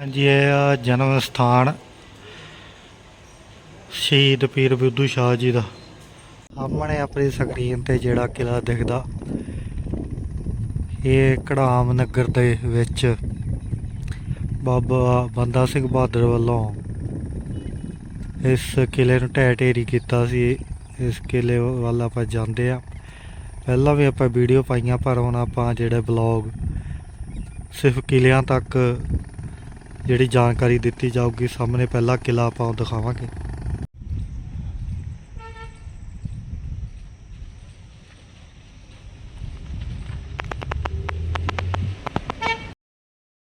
ਹਾਂਜੀ, ਇਹ ਆ ਜਨਮ ਸਥਾਨ ਸ਼ਹੀਦ ਪੀਰ ਬੁੱਧੂ ਸ਼ਾਹ ਜੀ ਦਾ। ਸਾਹਮਣੇ ਆਪਣੀ ਸਕਰੀਨ ਤੇ ਜਿਹੜਾ ਕਿਲਾ ਦਿਖਦਾ, ਇਹ ਕੜਾਮ ਨਗਰ ਦੇ ਵਿੱਚ ਬਾਬਾ ਬੰਦਾ ਸਿੰਘ ਬਹਾਦਰ ਵੱਲੋਂ ਇਸ ਕਿਲੇ ਨੂੰ ਢਹਿ ਢੇਰੀ ਕੀਤਾ ਸੀ। ਇਸ ਕਿਲੇ ਵੱਲ ਆਪਾਂ ਜਾਂਦੇ ਆ ਪਹਿਲਾਂ ਵੀ ਆਪਾਂ ਵੀਡੀਓ ਪਾਈਆਂ, ਪਰ ਹੁਣ ਆਪਾਂ ਜਿਹੜੇ ਬਲੌਗ ਸਿਰਫ ਕਿਲਿਆਂ ਤੱਕ ਜਿਹੜੀ ਜਾਣਕਾਰੀ ਦਿੱਤੀ ਜਾਊਗੀ, ਸਾਹਮਣੇ ਪਹਿਲਾ ਕਿਲਾ ਆਪਾਂ ਦਿਖਾਵਾਂਗੇ।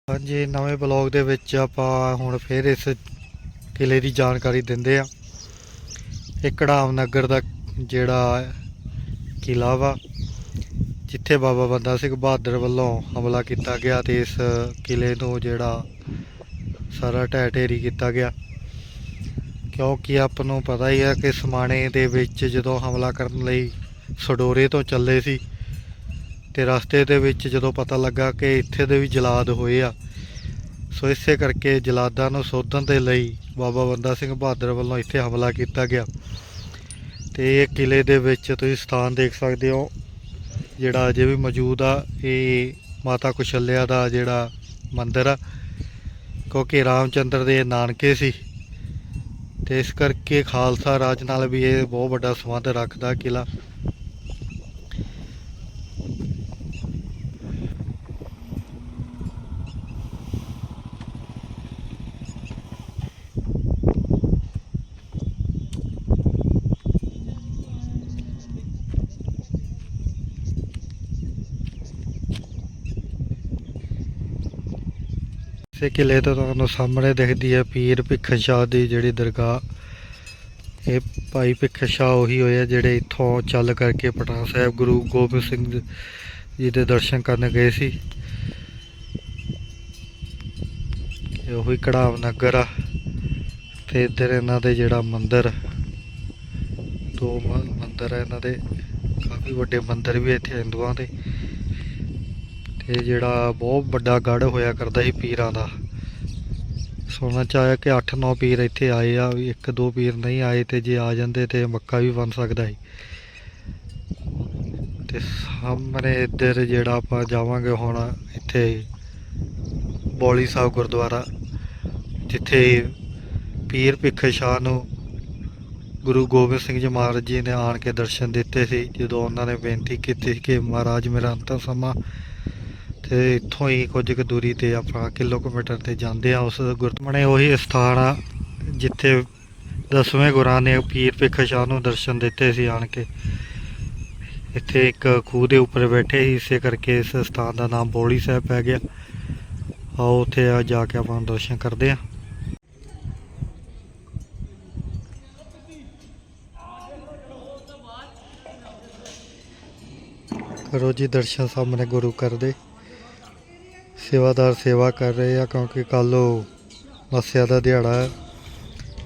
ਹਾਂਜੀ, ਨਵੇਂ ਬਲੌਗ ਦੇ ਵਿੱਚ ਆਪਾਂ ਹੁਣ ਫੇਰ ਇਸ ਕਿਲੇ ਦੀ ਜਾਣਕਾਰੀ ਦਿੰਦੇ ਆ ਇਹ ਕੜਾਮ ਨਗਰ ਦਾ ਜਿਹੜਾ ਕਿਲਾ ਵਾ, ਜਿੱਥੇ ਬਾਬਾ ਬੰਦਾ ਸਿੰਘ ਬਹਾਦਰ ਵੱਲੋਂ ਹਮਲਾ ਕੀਤਾ ਗਿਆ ਤੇ ਇਸ ਕਿਲੇ ਨੂੰ ਜਿਹੜਾ ਸਾਰਾ ਢਹਿ ਢੇਰੀ ਕੀਤਾ ਗਿਆ। ਕਿਉਂਕਿ ਆਪ ਨੂੰ ਪਤਾ ਹੀ ਹੈ ਕਿ ਸਮਾਣੇ ਦੇ ਵਿੱਚ ਜਦੋਂ ਹਮਲਾ ਕਰਨ ਲਈ ਸਡੋਰੇ ਤੋਂ ਚੱਲੇ ਸੀ ਤੇ ਰਸਤੇ ਦੇ ਵਿੱਚ ਜਦੋਂ ਪਤਾ ਲੱਗਾ ਕਿ ਇੱਥੇ ਦੇ ਵੀ ਜਲਾਦ ਹੋਏ ਆ, ਸੋ ਇਸੇ ਕਰਕੇ ਜਲਾਦਾਂ ਨੂੰ ਸੋਧਣ ਦੇ ਲਈ ਬਾਬਾ ਬੰਦਾ ਸਿੰਘ ਬਹਾਦਰ ਵੱਲੋਂ ਇੱਥੇ ਹਮਲਾ ਕੀਤਾ ਗਿਆ। ਤੇ ਇਹ ਕਿਲੇ ਦੇ ਵਿੱਚ ਤੁਸੀਂ ਸਥਾਨ ਦੇਖ ਸਕਦੇ ਹੋ, ਜਿਹੜਾ ਅਜੇ ਵੀ ਮੌਜੂਦ ਆ, ਇਹ ਮਾਤਾ ਕੁਸ਼ਲਿਆ ਦਾ ਜਿਹੜਾ ਮੰਦਿਰ ਆ। ਕਿਉਂਕਿ ਰਾਮਚੰਦਰ ਦੇ ਨਾਨਕੇ ਸੀ। ਤੇ ਇਸ ਕਰਕੇ ਖਾਲਸਾ ਰਾਜ ਨਾਲ ਵੀ ਇਹ ਬਹੁਤ ਵੱਡਾ ਸੰਬੰਧ ਰੱਖਦਾ ਕਿਲਾ ਇਸੇ ਕਿਲੇ ਤੋਂ ਤੁਹਾਨੂੰ ਸਾਹਮਣੇ ਦਿਖਦੀ ਹੈ ਪੀਰ ਭਿੱਖਣ ਸ਼ਾਹ ਦੀ ਜਿਹੜੀ ਦਰਗਾਹ। ਇਹ ਭਾਈ ਭਿੱਖਣ ਸ਼ਾਹ ਉਹੀ ਹੋਏ ਜਿਹੜੇ ਇੱਥੋਂ ਚੱਲ ਕਰਕੇ ਪਟਨਾ ਸਾਹਿਬ ਗੁਰੂ ਗੋਬਿੰਦ ਸਿੰਘ ਜੀ ਦੇ ਦਰਸ਼ਨ ਕਰਨ ਗਏ ਸੀ। ਇਹ ਉਹੀ ਕੜਾਵ ਨਗਰ ਆ ਤੇ ਇੱਧਰ ਇਹਨਾਂ ਦੇ ਜਿਹੜਾ ਮੰਦਿਰ, ਦੋ ਮੰਦਿਰ ਆ ਇਹਨਾਂ ਦੇ। ਕਾਫੀ ਵੱਡੇ ਮੰਦਿਰ ਵੀ ਇੱਥੇ ਹਿੰਦੂਆਂ ਦੇ। ਇਹ ਜਿਹੜਾ ਬਹੁਤ ਵੱਡਾ ਗੜ ਹੋਇਆ ਕਰਦਾ ਸੀ ਪੀਰਾਂ ਦਾ। ਸੁਣਨਾ ਚਾਹਿਆ ਕਿ 8-9 ਪੀਰ ਇੱਥੇ ਆਏ ਆ, ਵੀ ਇੱਕ ਦੋ ਪੀਰ ਨਹੀਂ ਆਏ ਤੇ ਜੇ ਆ ਜਾਂਦੇ ਤੇ ਮੱਕਾ ਵੀ ਬਣ ਸਕਦਾ ਸੀ। ਤੇ ਸਾਹਮਣੇ ਇੱਧਰ ਜਿਹੜਾ ਆਪਾਂ ਜਾਵਾਂਗੇ ਹੁਣ ਇੱਥੇ ਬੋਲੀ ਸਾਹਿਬ ਗੁਰਦੁਆਰਾ, ਜਿੱਥੇ ਪੀਰ ਭਿੱਖੇ ਸ਼ਾਹ ਨੂੰ ਗੁਰੂ ਗੋਬਿੰਦ ਸਿੰਘ ਜੀ ਮਹਾਰਾਜ ਜੀ ਨੇ ਆਣ ਕੇ ਦਰਸ਼ਨ ਦਿੱਤੇ ਸੀ, ਜਦੋਂ ਉਹਨਾਂ ਨੇ ਬੇਨਤੀ ਕੀਤੀ ਸੀ ਕਿ ਮਹਾਰਾਜ ਮੇਰਾ ਅੰਤਮ ਸਮਾਂ ਤੇ ਇੱਥੋਂ ਹੀ ਕੁਝ ਕੁ ਦੂਰੀ ਤੇ ਆਪਾਂ ਕਿਲੋਮੀਟਰ ਤੇ ਜਾਂਦੇ ਆ, ਉਸ ਗੁਰਦੁਆਰੇ ਉਹੀ ਸਥਾਨ ਆ, ਜਿੱਥੇ ਦਸਵੇਂ ਗੁਰਾਂ ਨੇ ਪੀਰ ਭਿੱਖੇ ਸ਼ਾਹ ਨੂੰ ਦਰਸ਼ਨ ਦਿੱਤੇ ਸੀ ਆਣ ਕੇ। ਇੱਥੇ ਇੱਕ ਖੂਹ ਦੇ ਉੱਪਰ ਬੈਠੇ ਸੀ, ਇਸੇ ਕਰਕੇ ਇਸ ਸਥਾਨ ਦਾ ਨਾਮ ਬੋਲੀ ਸਾਹਿਬ ਪੈ ਗਿਆ। ਆਓ ਉੱਥੇ ਆ, ਜਾ ਕੇ ਆਪਾਂ ਦਰਸ਼ਨ ਕਰਦੇ ਆ। ਕਰੋ ਜੀ ਦਰਸ਼ਨ, ਸਾਹਮਣੇ ਗੁਰੂ ਕਰਦੇ ਸੇਵਾਦਾਰ ਸੇਵਾ ਕਰ ਰਹੇ ਆ, ਕਿਉਂਕਿ ਕੱਲ ਉਹ ਮੱਸਿਆ ਦਾ ਦਿਹਾੜਾ ਹੈ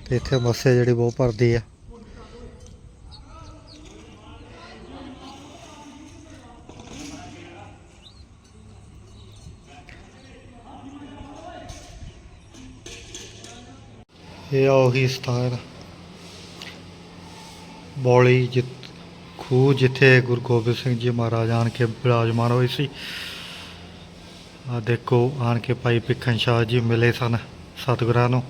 ਤੇ ਇੱਥੇ ਮੱਸਿਆ ਜਿਹੜੀ ਬਹੁਤ ਭਰਦੀ ਆ। ਇਹ ਉਹੀ ਸਥਾਨ, ਬੌਲੀ ਜਿੱਤ ਖੂਹ ਜਿੱਥੇ ਗੁਰੂ ਗੋਬਿੰਦ ਸਿੰਘ ਜੀ ਮਹਾਰਾਜ ਆਣ ਕੇ ਬਿਰਾਜਮਾਨ ਹੋਏ ਸੀ। ਆ ਦੇਖੋ, ਆਣ ਕੇ ਭਾਈ ਭਿੱਖਣ ਸ਼ਾਹ ਜੀ ਮਿਲੇ ਸਨ ਸਤਿਗੁਰਾਂ ਨੂੰ।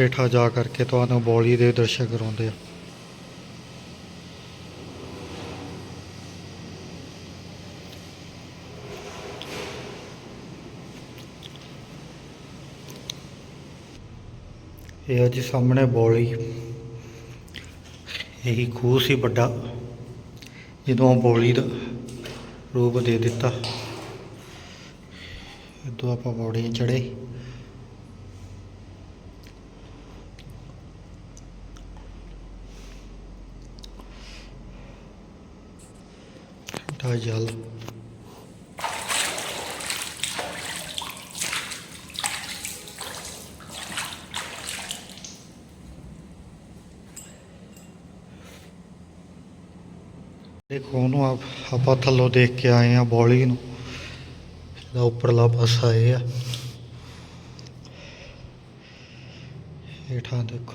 ਹੇਠਾਂ ਜਾ ਕਰਕੇ ਤੁਹਾਨੂੰ ਬੌਲੀ ਦੇ ਦਰਸ਼ਨ ਕਰਾਉਂਦੇ ਆ। ਇਹ ਆ ਜੀ ਸਾਹਮਣੇ ਬੌਲੀ। ਇਹੀ ਖੂਹ ਸੀ ਵੱਡਾ, ਜਦੋਂ ਬੌਲੀ ਦਾ ਰੂਪ ਦੇ ਦਿੱਤਾ। ਇਦੋਂ ਆਪਾਂ ਬੌੜੀਆਂ ਚੜੇ ਠਾ ਜਲ। ਦੇਖੋ, ਉਹਨੂੰ ਆਪ- ਆਪਾਂ ਥੱਲੋਂ ਦੇਖ ਕੇ ਆਏ ਆ ਬੌਲੀ ਨੂੰ। ਇਹਦਾ ਉੱਪਰਲਾ ਪਾਸਾ ਇਹ ਆ। ਹੇਠਾਂ ਦੇਖੋ।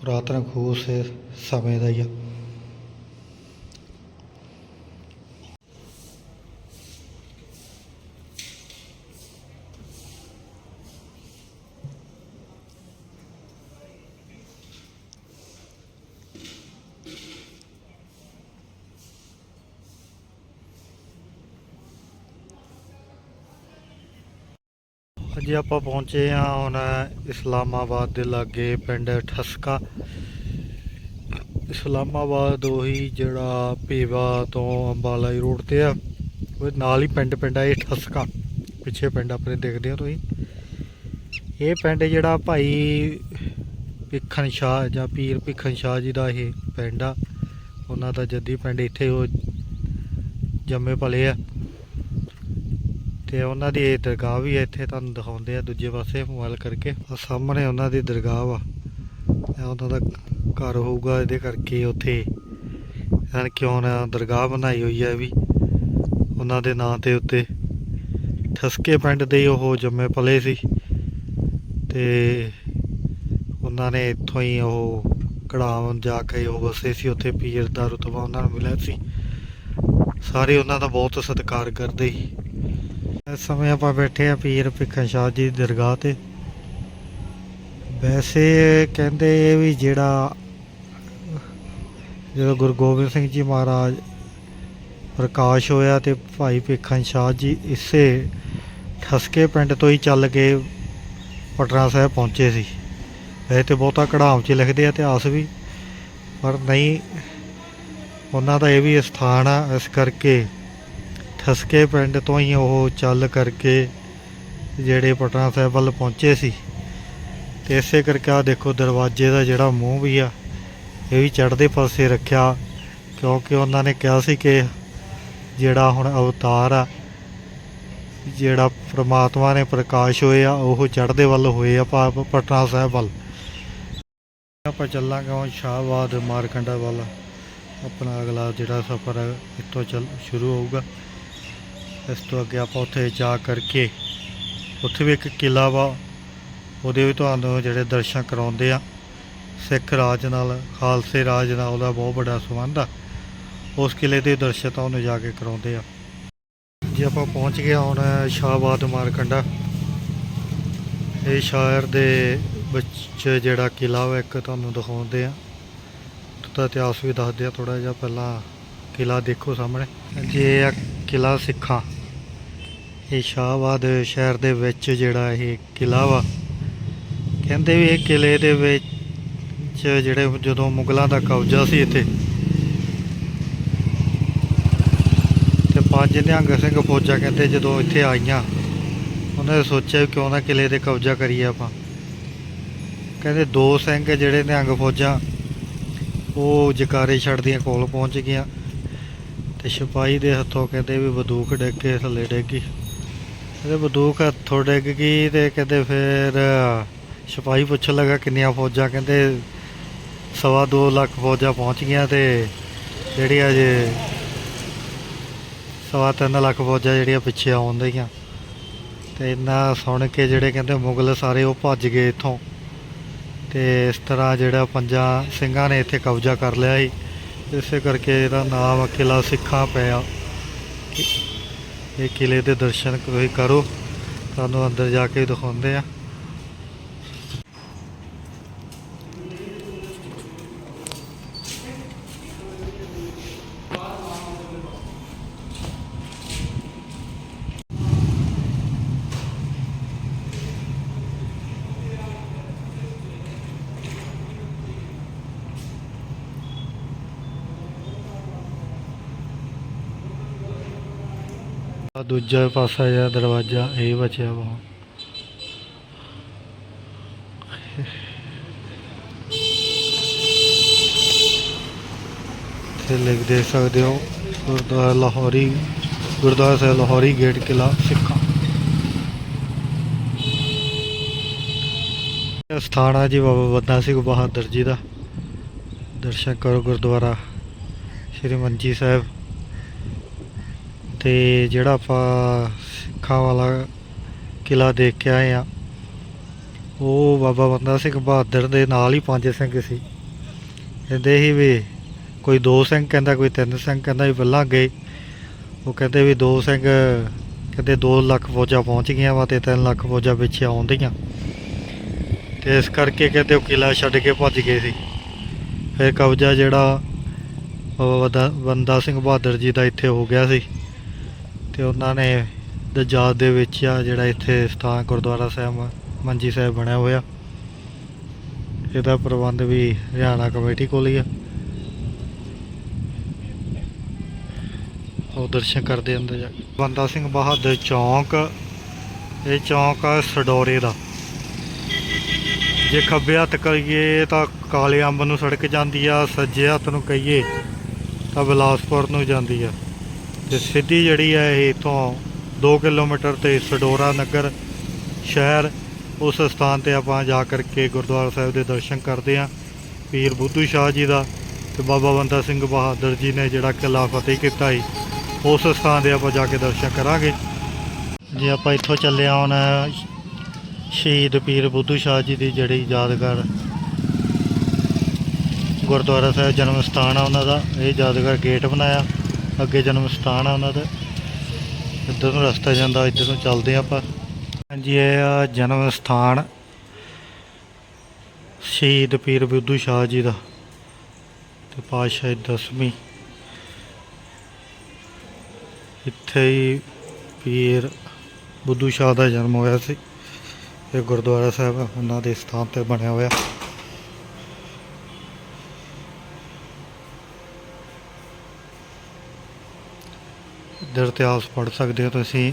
ਪੁਰਾਤਨ ਖੂਹ ਸੇ ਸਮੇਂ ਦਾ ਹੀ ਆ। ਅੱਜ ਆਪਾਂ ਪਹੁੰਚੇ ਆ ਹੁਣ ਇਸਲਾਮਾਬਾਦ ਦੇ ਲਾਗੇ ਪਿੰਡ ਠਸਕਾ। ਇਸਲਾਮਾਬਾਦ ਉਹੀ ਜਿਹੜਾ ਭੇਵਾ ਤੋਂ ਅੰਬਾਲਾ ਰੋਡ ਤੇ ਆ। ਉਹ ਨਾਲ ਹੀ ਪਿੰਡ ਪਿੰਡ ਆ, ਇਹ ਠਸਕਾ। ਪਿੱਛੇ ਪਿੰਡ ਆਪਣੇ ਦੇਖਦੇ ਹੋ ਤੁਸੀਂ। ਇਹ ਪਿੰਡ ਜਿਹੜਾ ਭਾਈ ਭਿੱਖਣ ਸ਼ਾਹ ਜਾਂ ਪੀਰ ਭਿੱਖਣ ਸ਼ਾਹ ਜੀ ਦਾ ਇਹ ਪਿੰਡ ਆ। ਉਹਨਾਂ ਦਾ ਜੱਦੀ ਪਿੰਡ ਇੱਥੇ ਉਹ ਜੰਮੇ ਪਲੇ ਆ। ਤੇ ਉਹਨਾਂ ਦੀ ਇਹ ਦਰਗਾਹ ਵੀ ਇੱਥੇ ਤੁਹਾਨੂੰ ਦਿਖਾਉਂਦੇ ਆ, ਦੂਜੇ ਪਾਸੇ ਮੋਬਾਈਲ ਕਰਕੇ। ਆ ਸਾਹਮਣੇ ਉਹਨਾਂ ਦੀ ਦਰਗਾਹ ਵਾ। ਉਹਨਾਂ ਦਾ ਘਰ ਹੋਊਗਾ ਇਹਦੇ ਕਰਕੇ ਉੱਥੇ। ਇਹਨਾਂ ਕਿਉਂ ਨਾ ਦਰਗਾਹ ਬਣਾਈ ਹੋਈ ਹੈ ਵੀ। ਉਹਨਾਂ ਦੇ ਨਾਂ ਤੇ ਉੱਤੇ। ਠਸਕੇ ਪਿੰਡ ਦੇ ਉਹ ਜੰਮੇ ਪਲੇ ਸੀ। ਤੇ ਉਹਨਾਂ ਨੇ ਇੱਥੋਂ ਹੀ ਉਹ ਕੜਾਵਨ ਜਾ ਕੇ ਉਹ ਵਸੇ ਸੀ। ਉੱਥੇ ਪੀਰ ਦਾ ਰਤਬਾ ਉਹਨਾਂ ਨੂੰ ਮਿਲਿਆ ਸੀ। ਸਾਰੇ ਉਹਨਾਂ ਦਾ ਬਹੁਤ ਸਤਿਕਾਰ ਕਰਦੇ ਸੀ। ਇਸ ਸਮੇਂ ਆਪਾਂ ਬੈਠੇ ਆ ਪੀਰ ਭਿੱਖਣ ਸ਼ਾਹ ਜੀ ਦੀ ਦਰਗਾਹ ਤੇ। ਵੈਸੇ ਕਹਿੰਦੇ ਇਹ ਵੀ ਜਿਹੜਾ, ਜਦੋਂ ਗੁਰੂ ਗੋਬਿੰਦ ਸਿੰਘ ਜੀ ਮਹਾਰਾਜ ਪ੍ਰਕਾਸ਼ ਹੋਇਆ ਤੇ ਭਾਈ ਭਿੱਖਣ ਸ਼ਾਹ ਜੀ ਇਸੇ ਠਸਕੇ ਪਿੰਡ ਤੋਂ ਹੀ ਚੱਲ ਕੇ ਪਟਨਾ ਸਾਹਿਬ ਪਹੁੰਚੇ ਸੀ। ਵੈਸੇ ਤੇ ਬਹੁਤਾ ਕਢਾਮ 'ਚ ਲਿਖਦੇ ਆ, ਇਤਿਹਾਸ ਵੀ। ਪਰ ਨਹੀਂ, ਉਹਨਾਂ ਦਾ ਇਹ ਵੀ ਸਥਾਨ ਆ, ਇਸ ਕਰਕੇ ਠਸਕੇ ਪਿੰਡ ਤੋਂ ਹੀ ਉਹ ਚੱਲ ਕਰਕੇ ਜਿਹੜੇ ਪਟਨਾ ਸਾਹਿਬ ਵੱਲ ਪਹੁੰਚੇ ਸੀ। ਤੇ ਇਸੇ ਕਰਕੇ ਆ ਦੇਖੋ ਦਰਵਾਜ਼ੇ ਦਾ ਜਿਹੜਾ ਮੂੰਹ ਵੀ ਆ, ਇਹ ਵੀ ਚੜ੍ਹਦੇ ਪਾਸੇ ਰੱਖਿਆ, ਕਿਉਂਕਿ ਉਹਨਾਂ ਨੇ ਕਿਹਾ ਸੀ ਕਿ ਜਿਹੜਾ ਹੁਣ ਅਵਤਾਰ ਆ, ਜਿਹੜਾ ਪ੍ਰਮਾਤਮਾ ਨੇ ਪ੍ਰਕਾਸ਼ ਹੋਏ ਆ, ਉਹ ਚੜ੍ਹਦੇ ਵੱਲ ਹੋਏ ਆ ਭਾਵ ਪਟਨਾ ਸਾਹਿਬ ਵੱਲ। ਆਪਾਂ ਚੱਲਾਂਗੇ ਹੁਣ ਸ਼ਾਹਬਾਦ ਮਾਰਕੰਡਾ ਵੱਲ। ਆਪਣਾ ਅਗਲਾ ਜਿਹੜਾ ਸਫ਼ਰ ਹੈ ਇੱਥੋਂ ਚੱਲ ਸ਼ੁਰੂ ਹੋਊਗਾ। ਇਸ ਤੋਂ ਅੱਗੇ ਆਪਾਂ ਉੱਥੇ ਜਾ ਕਰਕੇ ਉੱਥੇ ਵੀ ਇੱਕ ਕਿਲਾ ਵਾ, ਉਹਦੇ ਵੀ ਤੁਹਾਨੂੰ ਜਿਹੜੇ ਦਰਸ਼ਨ ਕਰਾਉਂਦੇ ਆ। ਸਿੱਖ ਰਾਜ ਨਾਲ, ਖਾਲਸੇ ਰਾਜ ਨਾਲ ਉਹਦਾ ਬਹੁਤ ਵੱਡਾ ਸੰਬੰਧ ਆ। ਉਸ ਕਿਲੇ ਦੇ ਦਰਸ਼ਨ ਤੁਹਾਨੂੰ ਜਾ ਕੇ ਕਰਾਉਂਦੇ ਆ। ਜੇ ਆਪਾਂ ਪਹੁੰਚ ਗਏ ਹੁਣ ਸ਼ਾਹਬਾਦ ਮਾਰਕੰਡਾ। ਇਹ ਸ਼ਹਿਰ ਦੇ ਵਿੱਚ ਜਿਹੜਾ ਕਿਲਾ ਵਾ, ਇੱਕ ਤੁਹਾਨੂੰ ਦਿਖਾਉਂਦੇ ਆ। ਤਾਂ ਇਤਿਹਾਸ ਵੀ ਦੱਸਦੇ ਆ ਥੋੜਾ ਜਿਹਾ ਪਹਿਲਾਂ ਕਿਲਾ ਦੇਖੋ ਸਾਹਮਣੇ। ਜੇ ਆ ਕਿਲਾ ਸਿੱਖਾਂ। ਇਹ ਸ਼ਾਹਬਾਦ ਸ਼ਹਿਰ ਦੇ ਵਿੱਚ ਜਿਹੜਾ ਇਹ ਕਿਲਾ ਵਾ। ਕਹਿੰਦੇ ਵੀ ਇਹ ਕਿਲੇ ਦੇ ਵਿੱਚ ਜਿਹੜੇ ਜਦੋਂ ਮੁਗਲਾਂ ਦਾ ਕਬਜ਼ਾ ਸੀ ਇੱਥੇ, ਤੇ ਪੰਜ ਨਿਹੰਗ ਸਿੰਘ ਫੌਜਾਂ ਕਹਿੰਦੇ ਜਦੋਂ ਇੱਥੇ ਆਈਆਂ, ਉਹਨਾਂ ਨੇ ਸੋਚਿਆ ਵੀ ਕਿਉਂ ਨਾ ਕਿਲੇ ਤੇ ਕਬਜ਼ਾ ਕਰੀਏ ਆਪਾਂ। ਕਹਿੰਦੇ ਦੋ ਸਿੰਘ ਜਿਹੜੇ ਨਿਹੰਗ ਫੌਜਾਂ, ਉਹ ਜਕਾਰੇ ਛੱਡਦੀਆਂ ਕੋਲ ਪਹੁੰਚ ਗਈਆਂ ਤੇ ਸਿਪਾਹੀ ਦੇ ਹੱਥੋਂ ਕਹਿੰਦੇ ਵੀ ਬੰਦੂਕ ਡਿੱਗ ਕੇ ਥੱਲੇ ਡਿੱਗ ਗਈ। ਕਹਿੰਦੇ ਬੰਦੂਕ ਹੱਥੋਂ ਡਿੱਗ ਗਈ ਤੇ ਕਹਿੰਦੇ ਫਿਰ ਸਿਪਾਹੀ ਪੁੱਛਣ ਲੱਗਾ ਕਿੰਨੀਆਂ ਫੌਜਾਂ, ਕਹਿੰਦੇ ਸਵਾ ਦੋ ਲੱਖ ਫੌਜਾਂ ਪਹੁੰਚ ਗਈਆਂ ਤੇ ਜਿਹੜੀਆਂ ਜੇ ਸਵਾ ਤਿੰਨ ਲੱਖ ਫੌਜਾਂ ਜਿਹੜੀਆਂ ਪਿੱਛੇ ਆਉਣ ਦੀਆਂ ਤੇ ਇੰਨਾ ਸੁਣ ਕੇ ਜਿਹੜੇ ਕਹਿੰਦੇ ਮੁਗਲ ਸਾਰੇ ਉਹ ਭੱਜ ਗਏ ਇੱਥੋਂ। ਤੇ ਇਸ ਤਰ੍ਹਾਂ ਜਿਹੜਾ ਪੰਜਾਂ ਸਿੰਘਾਂ ਨੇ ਇੱਥੇ ਕਬਜ਼ਾ ਕਰ ਲਿਆ ਸੀ। ਇਸੇ ਕਰਕੇ ਇਹਦਾ ਨਾਮ ਕਿਲਾ ਸਿੱਖਾਂ ਪਿਆ। ਇਹ ਕਿਲੇ ਦੇ ਦਰਸ਼ਨ ਤੁਸੀਂ ਕਰੋ। ਤੁਹਾਨੂੰ ਅੰਦਰ ਜਾ ਕੇ ਦਿਖਾਉਂਦੇ ਆ ਆ ਦੂਜਾ ਪਾਸਾ ਜਿਹੜਾ ਦਰਵਾਜ਼ਾ ਇਹ ਬਚਿਆ ਵਾ। ਤੇ ਲਿਖ ਦੇ ਸਕਦੇ ਹੋ, ਗੁਰਦੁਆਰਾ ਲਾਹੌਰੀ, ਗੁਰਦੁਆਰਾ ਸਾਹਿਬ ਲਾਹੌਰੀ ਗੇਟ ਕਿਲਾ ਸਿੱਖਾਂ। ਇਹ ਸਥਾਨ ਆ ਜੀ ਬਾਬਾ ਬੰਦਾ ਸਿੰਘ ਬਹਾਦਰ ਜੀ ਦਾ। ਦਰਸ਼ਨ ਕਰੋ ਗੁਰਦੁਆਰਾ, ਸ਼੍ਰੀ ਮੰਜੀ ਸਾਹਿਬ। ਤੇ ਜਿਹੜਾ ਆਪਾਂ ਸਿੱਖਾਂ ਵਾਲਾ ਕਿਲਾ ਦੇਖ ਕੇ ਆਏ ਆ, ਉਹ ਬਾਬਾ ਬੰਦਾ ਸਿੰਘ ਬਹਾਦਰ ਦੇ ਨਾਲ ਹੀ ਪੰਜ ਸਿੰਘ ਸੀ। ਕਹਿੰਦੇ ਸੀ ਵੀ ਕੋਈ ਦੋ ਸਿੰਘ, ਕਹਿੰਦਾ ਕੋਈ ਤਿੰਨ ਸਿੰਘ, ਕਹਿੰਦਾ ਵੀ ਪਹਿਲਾਂ ਗਏ ਉਹ ਕਹਿੰਦੇ ਵੀ ਦੋ ਸਿੰਘ, ਕਹਿੰਦੇ 2 ਲੱਖ ਫੌਜਾਂ ਪਹੁੰਚ ਗਈਆਂ ਵਾ ਤੇ 3 ਲੱਖ ਫੌਜਾਂ ਪਿੱਛੇ ਆਉਂਦੀਆਂ। ਤੇ ਇਸ ਕਰਕੇ ਕਹਿੰਦੇ ਉਹ ਕਿਲਾ ਛੱਡ ਕੇ ਭੱਜ ਗਏ ਸੀ। ਫਿਰ ਕਬਜ਼ਾ ਜਿਹੜਾ ਬਾਬਾ ਬੰਦਾ- ਬੰਦਾ ਸਿੰਘ ਬਹਾਦਰ ਜੀ ਦਾ ਇੱਥੇ ਹੋ ਗਿਆ ਸੀ। ਤੇ ਉਹਨਾਂ ਨੇ ਦਜਾਤ ਦੇ ਵਿੱਚ ਆ ਜਿਹੜਾ ਇੱਥੇ ਸਥਾਨ ਗੁਰਦੁਆਰਾ ਸਾਹਿਬ ਮੰਜੀ ਸਾਹਿਬ ਬਣਿਆ ਹੋਇਆ। ਇਹਦਾ ਪ੍ਰਬੰਧ ਵੀ ਹਰਿਆਣਾ ਕਮੇਟੀ ਕੋਲ ਹੀ ਆ। ਉਹ ਦਰਸ਼ਨ ਕਰਦੇ ਅੰਦਰ ਜਾ ਕੇ। ਬੰਦਾ ਸਿੰਘ ਬਹਾਦਰ ਚੌਂਕ, ਇਹ ਚੌਂਕ ਆ ਸਡੋਰੇ ਦਾ। ਜੇ ਖੱਬੇ ਹੱਥ ਕਰੀਏ ਤਾਂ ਕਾਲੇ ਅੰਬ ਨੂੰ ਸੜਕ ਜਾਂਦੀ ਆ, ਸੱਜੇ ਹੱਥ ਨੂੰ ਕਹੀਏ ਤਾਂ ਬਿਲਾਸਪੁਰ ਨੂੰ ਜਾਂਦੀ ਆ। ਤੇ ਸਿੱਧੀ ਜਿਹੜੀ ਹੈ ਇਹ ਇਥੋਂ 2 ਕਿਲੋਮੀਟਰ ਤੇ ਸਡੋਰਾ ਨਗਰ ਸ਼ਹਿਰ, ਉਸ ਸਥਾਨ ਤੇ ਆਪਾਂ ਜਾ ਕਰਕੇ ਗੁਰਦੁਆਰਾ ਸਾਹਿਬ ਦੇ ਦਰਸ਼ਨ ਕਰਦੇ ਆ ਪੀਰ ਬੁੱਧੂ ਸ਼ਾਹ ਜੀ ਦਾ ਤੇ ਬਾਬਾ ਬੰਦਾ ਸਿੰਘ ਬਹਾਦਰ ਜੀ ਨੇ ਜਿਹੜਾ ਕਿਲਾ ਫਤਿਹ ਕੀਤਾ ਸੀ, ਉਸ ਸਥਾਨ ਦੇ ਆਪਾਂ ਜਾ ਕੇ ਦਰਸ਼ਨ ਕਰਾਂਗੇ। ਜੇ ਆਪਾਂ ਇੱਥੋਂ ਚੱਲੇ ਆਉਣ ਸ਼ਹੀਦ ਪੀਰ ਬੁੱਧੂ ਸ਼ਾਹ ਜੀ ਦੀ ਜਿਹੜੀ ਯਾਦਗਾਰ ਗੁਰਦੁਆਰਾ ਸਾਹਿਬ ਜਨਮ ਸਥਾਨ ਆ ਉਹਨਾਂ ਦਾ, ਇਹ ਯਾਦਗਾਰ ਗੇਟ ਬਣਾਇਆ। ਅੱਗੇ ਜਨਮ ਸਥਾਨ ਆ ਉਹਨਾਂ ਦਾ। ਇੱਧਰ ਨੂੰ ਰਸਤਾ ਜਾਂਦਾ, ਇੱਧਰ ਨੂੰ ਚੱਲਦੇ ਹਾਂ ਆਪਾਂ। ਹਾਂਜੀ, ਇਹ ਆ ਜਨਮ ਸਥਾਨ। ਸ਼ਹੀਦ ਪੀਰ ਬੁੱਧੂ ਸ਼ਾਹ ਜੀ ਦਾ ਤੇ ਪਾਤਸ਼ਾਹ ਦਸਵੀਂ। ਇੱਥੇ ਹੀ ਪੀਰ ਬੁੱਧੂ ਸ਼ਾਹ ਦਾ ਜਨਮ ਹੋਇਆ ਸੀ। ਇਹ ਗੁਰਦੁਆਰਾ ਸਾਹਿਬ ਉਹਨਾਂ ਦੇ ਸਥਾਨ ਤੇ ਬਣਿਆ ਹੋਇਆ। ਇੱਧਰ ਇਤਿਹਾਸ ਪੜ੍ਹ ਸਕਦੇ ਹੋ ਤੁਸੀਂ।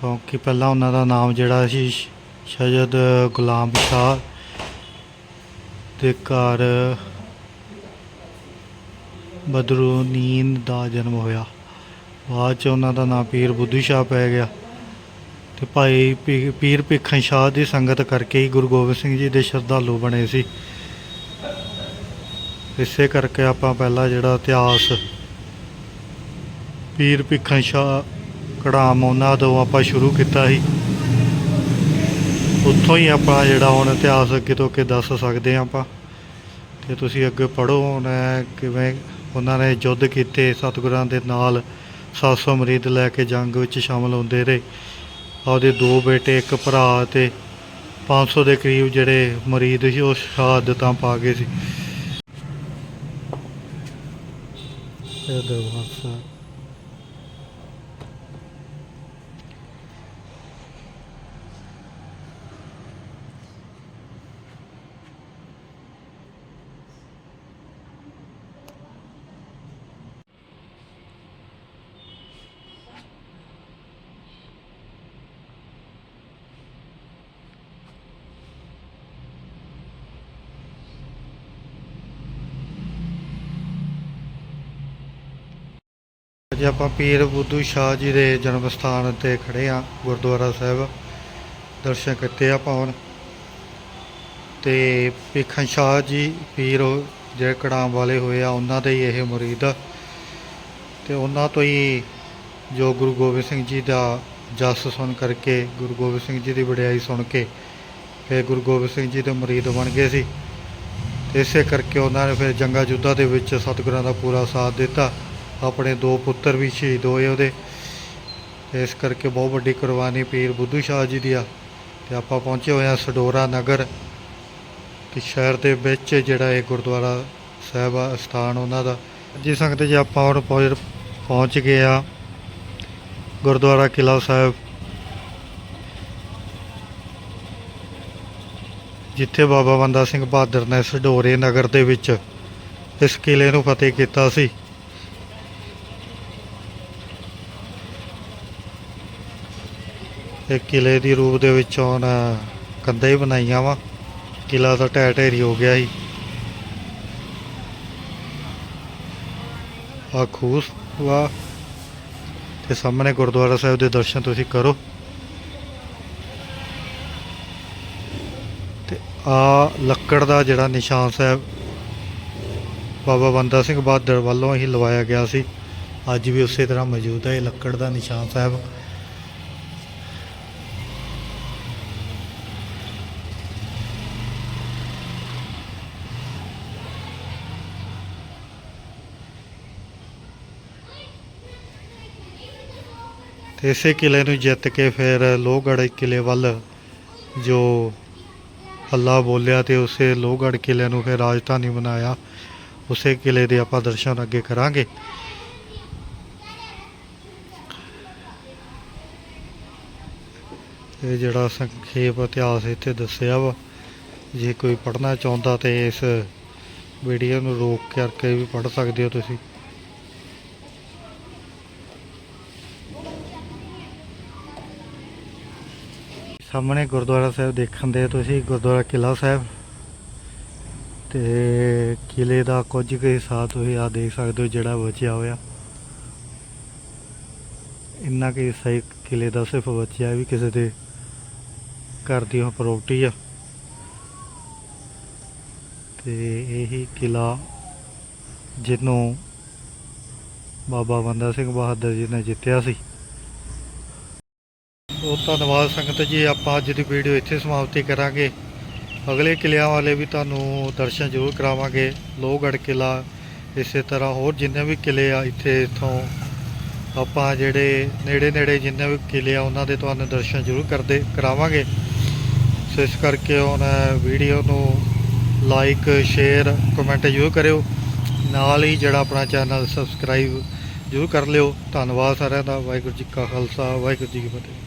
ਕਿਉਂਕਿ ਪਹਿਲਾਂ ਉਹਨਾਂ ਦਾ ਨਾਮ ਜਿਹੜਾ ਸੀ ਸ਼ਜਦ ਗੁਲਾਮ ਸ਼ਾਹ ਦੇ ਘਰ ਬਦਰੂਨੀਨ ਦਾ ਜਨਮ ਹੋਇਆ। ਬਾਅਦ ਚ ਉਹਨਾਂ ਦਾ ਨਾਮ ਪੀਰ ਬੁੱਧੂ ਸ਼ਾਹ ਪੈ ਗਿਆ ਤੇ ਭਾਈ ਪੀ- ਪੀਰ ਭਿੱਖਣ ਸ਼ਾਹ ਦੀ ਸੰਗਤ ਕਰਕੇ ਹੀ ਗੁਰੂ ਗੋਬਿੰਦ ਸਿੰਘ ਜੀ ਦੇ ਸ਼ਰਧਾਲੂ ਬਣੇ ਸੀ। ਇਸੇ ਕਰਕੇ ਆਪਾਂ ਪਹਿਲਾਂ ਜਿਹੜਾ ਇਤਿਹਾਸ ਪੀਰ ਭਿੱਖਣ ਸ਼ਾਹ ਕੜਾਮ, ਉਹਨਾਂ ਤੋਂ ਆਪਾਂ ਸ਼ੁਰੂ ਕੀਤਾ ਸੀ। ਉੱਥੋਂ ਹੀ ਆਪਾਂ ਜਿਹੜਾ ਹੁਣ ਇਤਿਹਾਸ ਅੱਗੇ ਤੋਂ ਅੱਗੇ ਦੱਸ ਸਕਦੇ ਹਾਂ ਆਪਾਂ। ਤੇ ਤੁਸੀਂ ਅੱਗੇ ਪੜ੍ਹੋ, ਹੁਣ ਕਿਵੇਂ ਉਹਨਾਂ ਨੇ ਯੁੱਧ ਕੀਤੇ ਸਤਿਗੁਰਾਂ ਦੇ ਨਾਲ 700 ਮਰੀਦ ਲੈ ਕੇ ਜੰਗ ਵਿੱਚ ਸ਼ਾਮਲ ਹੁੰਦੇ ਰਹੇ। ਉਹਦੇ ਦੋ ਬੇਟੇ, ਇੱਕ ਭਰਾ ਤੇ 500 ਦੇ ਕਰੀਬ ਜਿਹੜੇ ਮਰੀਦ ਸੀ, ਉਹ ਸ਼ਹਾਦਤਾਂ ਪਾ ਗਏ ਸੀ। ਇਹ ਦਰਬਾਰ ਸਾਹਿਬ ਅੱਜ ਆਪਾਂ ਪੀਰ ਬੁੱਧੂ ਸ਼ਾਹ ਜੀ ਦੇ ਜਨਮ ਸਥਾਨ ਤੇ ਖੜੇ ਆ ਗੁਰਦੁਆਰਾ ਸਾਹਿਬ। ਦਰਸ਼ਨ ਕੀਤੇ ਆਪਾਂ ਹੁਣ। ਤੇ ਭਿੱਖਣ ਸ਼ਾਹ ਜੀ, ਪੀਰ ਜਿਹੜੇ ਕੜਾਮ ਵਾਲੇ ਹੋਏ ਆ, ਉਹਨਾਂ ਦੇ ਹੀ ਇਹ ਮੁਰੀਦ। ਆ ਤੇ ਉਹਨਾਂ ਤੋਂ ਹੀ ਜੋ ਗੁਰੂ ਗੋਬਿੰਦ ਸਿੰਘ ਜੀ ਦਾ ਜਸ ਸੁਣ ਕਰਕੇ, ਗੁਰੂ ਗੋਬਿੰਦ ਸਿੰਘ ਜੀ ਦੀ ਵਡਿਆਈ ਸੁਣ ਕੇ, ਫਿਰ ਗੁਰੂ ਗੋਬਿੰਦ ਸਿੰਘ ਜੀ ਦੇ ਮੁਰੀਦ ਬਣ ਗਏ ਸੀ। ਤੇ ਇਸੇ ਕਰਕੇ ਉਹਨਾਂ ਨੇ ਫਿਰ ਜੰਗਾ ਯੁੱਧਾਂ ਦੇ ਵਿੱਚ ਸਤਿਗੁਰਾਂ ਦਾ ਪੂਰਾ ਸਾਥ ਦਿੱਤਾ। ਆਪਣੇ ਦੋ ਪੁੱਤਰ ਵੀ ਸ਼ਹੀਦ ਹੋਏ ਉਹਦੇ। ਇਸ ਕਰਕੇ ਬਹੁਤ ਵੱਡੀ ਕੁਰਬਾਨੀ ਪੀਰ ਬੁੱਧੂ ਸ਼ਾਹ ਜੀ ਦੀ ਆ। ਤੇ ਆਪਾਂ ਪਹੁੰਚੇ ਹੋਏ ਆ ਸਡੋਰਾ ਨਗਰ। ਤੇ ਸ਼ਹਿਰ ਦੇ ਵਿੱਚ ਜਿਹੜਾ ਇਹ ਗੁਰਦੁਆਰਾ ਸਾਹਿਬ ਆ, ਸਥਾਨ ਉਹਨਾਂ ਦਾ। ਜੀ ਸੰਗਤ ਜੀ, ਆਪਾਂ ਹੁਣ ਪਹੁੰਚ ਪਹੁੰਚ ਗਏ ਆ ਗੁਰਦੁਆਰਾ ਕਿਲਾ ਸਾਹਿਬ। ਜਿੱਥੇ ਬਾਬਾ ਬੰਦਾ ਸਿੰਘ ਬਹਾਦਰ ਨੇ ਸਡੋਰੇ ਨਗਰ ਦੇ ਵਿੱਚ ਇਸ ਕਿਲੇ ਨੂੰ ਫਤਿਹ ਕੀਤਾ ਸੀ। ਇਹ ਕਿਲੇ ਦੀ ਰੂਪ ਦੇ ਵਿੱਚ ਹੁਣ ਕੰਧਾਂ ਹੀ ਬਣਾਈਆਂ ਵਾ। ਕਿਲਾ ਤਾਂ ਢਹਿ ਢੇਰੀ ਹੋ ਗਿਆ ਸੀ। ਆ ਖੂਸ ਵਾ। ਤੇ ਸਾਹਮਣੇ ਗੁਰਦੁਆਰਾ ਸਾਹਿਬ ਦੇ ਦਰਸ਼ਨ ਤੁਸੀਂ ਕਰੋ। ਤੇ ਆ ਲੱਕੜ ਦਾ ਜਿਹੜਾ ਨਿਸ਼ਾਨ ਸਾਹਿਬ ਬਾਬਾ ਬੰਦਾ ਸਿੰਘ ਬਹਾਦਰ ਵੱਲੋਂ ਹੀ ਲਵਾਇਆ ਗਿਆ ਸੀ। ਅੱਜ ਵੀ ਉਸੇ ਤਰ੍ਹਾਂ ਮੌਜੂਦ ਹੈ, ਇਹ ਲੱਕੜ ਦਾ ਨਿਸ਼ਾਨ ਸਾਹਿਬ। ਤੇ ਇਸੇ ਕਿਲੇ ਨੂੰ ਜਿੱਤ ਕੇ ਫਿਰ ਲੋਹਗੜ੍ਹ ਕਿਲੇ ਵੱਲ ਜੋ ਹੱਲਾ ਬੋਲਿਆ ਤੇ ਉਸੇ ਲੋਹਗੜ੍ਹ ਕਿਲੇ ਨੂੰ ਫਿਰ ਰਾਜਧਾਨੀ ਬਣਾਇਆ। ਉਸੇ ਕਿਲੇ ਦੇ ਆਪਾਂ ਦਰਸ਼ਨ ਅੱਗੇ ਕਰਾਂਗੇ। ਇਹ ਜਿਹੜਾ ਸੰਖੇਪ ਇਤਿਹਾਸ ਇੱਥੇ ਦੱਸਿਆ ਵਾ, ਜੇ ਕੋਈ ਪੜ੍ਹਨਾ ਚਾਹੁੰਦਾ ਤੇ ਇਸ ਵੀਡੀਓ ਨੂੰ ਰੋਕ ਕਰਕੇ ਵੀ ਪੜ੍ਹ ਸਕਦੇ ਹੋ ਤੁਸੀਂ। ਸਾਹਮਣੇ ਗੁਰਦੁਆਰਾ ਸਾਹਿਬ ਦੇਖਣ ਦੇ ਤੁਸੀਂ, ਗੁਰਦੁਆਰਾ ਕਿਲਾ ਸਾਹਿਬ। ਤੇ ਕਿਲੇ ਦਾ ਕੁਝ ਕੁ ਹਿੱਸਾ ਤੁਸੀਂ ਆ ਦੇਖ ਸਕਦੇ ਹੋ, ਜਿਹੜਾ ਬਚਿਆ ਹੋਇਆ। ਇੰਨਾ ਕੁ ਹਿੱਸਾ ਹੀ ਕਿਲੇ ਦਾ ਸਿਰਫ ਬਚਿਆ ਵੀ ਕਿਸੇ ਦੇ ਘਰ ਦੀ ਉਹ ਪ੍ਰਾਪਰਟੀ ਆ। ਤੇ ਇਹੀ ਕਿਲਾ ਜਿਹਨੂੰ ਬਾਬਾ ਬੰਦਾ ਸਿੰਘ ਬਹਾਦਰ ਜੀ ਨੇ ਜਿੱਤਿਆ ਸੀ। ਬਹੁਤ ਧੰਨਵਾਦ ਸੰਗਤ ਜੀ, ਆਪਾਂ ਅੱਜ ਦੀ ਵੀਡੀਓ ਇੱਥੇ ਸਮਾਪਤੀ ਕਰਾਂਗੇ। ਅਗਲੇ ਕਿਲਿਆਂ ਵਾਲੇ ਵੀ ਤੁਹਾਨੂੰ ਦਰਸ਼ਨ ਜ਼ਰੂਰ ਕਰਾਵਾਂਗੇ, ਲੋਹਗੜ੍ਹ ਕਿਲਾ ਇਸੇ ਤਰ੍ਹਾਂ ਹੋਰ ਜਿੰਨੇ ਵੀ ਕਿਲੇ ਆ ਇੱਥੇ ਇਥੋਂ, ਆਪਾਂ ਜਿਹੜੇ ਨੇੜੇ ਨੇੜੇ ਜਿੰਨੇ ਵੀ ਕਿਲੇ ਆ ਉਹਨਾਂ ਦੇ ਤੁਹਾਨੂੰ ਦਰਸ਼ਨ ਜ਼ਰੂਰ ਕਰਦੇ, ਕਰਾਵਾਂਗੇ। ਸੋ ਇਸ ਕਰਕੇ ਹੁਣ ਵੀਡੀਓ ਨੂੰ ਲਾਈਕ, ਸ਼ੇਅਰ, ਕਮੈਂਟ ਜ਼ਰੂਰ ਕਰਿਓ। ਨਾਲ ਹੀ ਜਿਹੜਾ ਆਪਣਾ ਚੈਨਲ ਸਬਸਕ੍ਰਾਈਬ ਜ਼ਰੂਰ ਕਰ ਲਿਓ। ਧੰਨਵਾਦ ਸਾਰਿਆਂ ਦਾ। ਵਾਹਿਗੁਰੂ ਜੀ ਕਾ ਖਾਲਸਾ, ਵਾਹਿਗੁਰੂ ਜੀ ਕੀ ਫਤਿਹ।